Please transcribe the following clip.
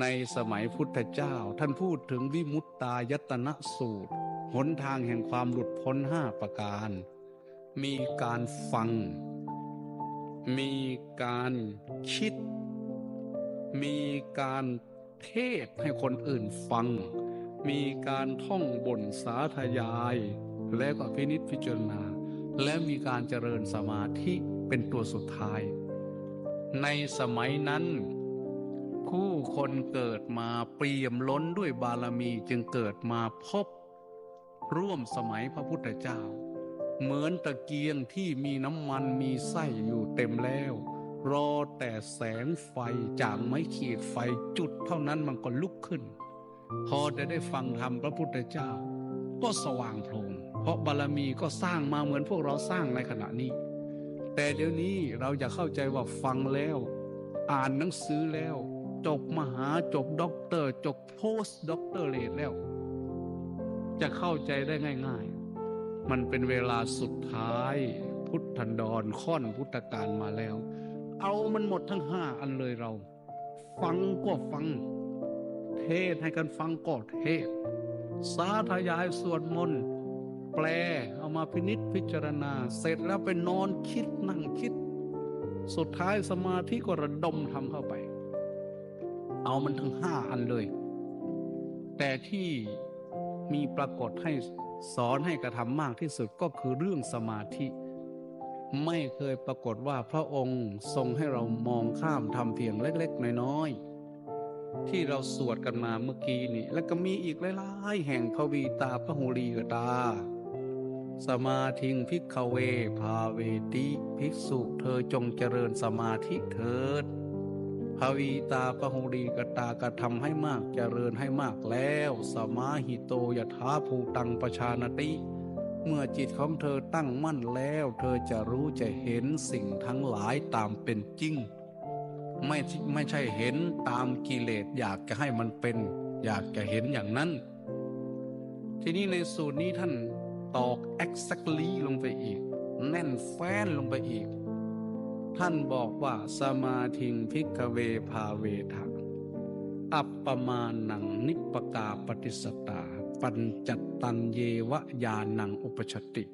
ในสมัยพุทธเจ้า ท่านพูดถึงวิมุตตายตนะสูตร หนทางแห่งความหลุดพ้นห้าประการ มีการฟัง มีการคิด มีการเทศให้คนอื่นฟัง มีการท่องบนสาธยาย และก็พินิจพิจารณา และมีการเจริญสมาธิเป็นตัวสุดท้าย ในสมัยนั้น ผู้คนเกิดมาเปี่ยมล้นด้วยบารมีจึงเกิดมาพบ ร่วมสมัยพระพุทธเจ้า เหมือนตะเกียงที่มีน้ำมันมีไส้อยู่เต็มแล้ว รอแต่แสงไฟจากไม้ขีดไฟจุดเท่านั้นมันก็ลุกขึ้น พอจะได้ฟังธรรมพระพุทธเจ้า ก็สว่างโพลงเพราะบารมีก็สร้างมาเหมือนพวกเราสร้างในขณะนี้ แต่เดี๋ยวนี้เราจะเข้าใจว่าฟังแล้ว อ่านหนังสือแล้ว จบมหาจบด็อกเตอร์ จบโพสต์ด็อกเตอร์เลแล้ว จะเข้าใจได้ง่าย ๆ มันเป็นเวลาสุดท้าย พุทธันดรค่อนพุทธการมาแล้ว เอามันหมดทั้งห้าอันเลยเรา ฟังก็ฟัง เทศให้กันฟังก็เทศ สาธยายสวดมนต์แปลเอามาพินิษพิจารณา เสร็จแล้วไปนอนคิดนั่งคิด สุดท้ายสมาธิก็ระดมทำเข้าไป เอามันทั้งห้าอันเลย แต่ที่มีปรากฏให้สอนให้กระทำมากที่สุดก็คือเรื่องสมาธิ ไม่เคยปรากฏว่าพระองค์ทรงให้เรามองข้ามทำเพียงเล็กๆ น้อยๆ ที่เราสวดกันมาเมื่อกี้นี่ แล้วก็มีอีกหลายๆแห่งพวีตาพระหูลีกตา สมาธิงพิกเว ภาเวติ ภิกษุเธอจงเจริญสมาธิเถิด ภวีตาพระหูลีกตากระทำให้มากเจริญให้มากแล้ว สมาหิโตยถาภูตังประชานติ เมื่อจิตของเธอตั้งมั่นแล้ว เธอจะรู้จะเห็นสิ่งทั้งหลายตามเป็นจริง ไม่ไม่ใช่เห็นตามกิเลสอยากจะให้มันเป็น อยากจะเห็นอย่างนั้น ทีนี้ในสูตรนี้ท่านตอก exactly ลงไปอีก แน่นแฟ้นลงไปอีก ท่านบอกว่าสมาธิงพิกเวภาเวทังอัปปมานังนิปปกาปฏิสตา ปัญจตันเยวะยานังอุปชติ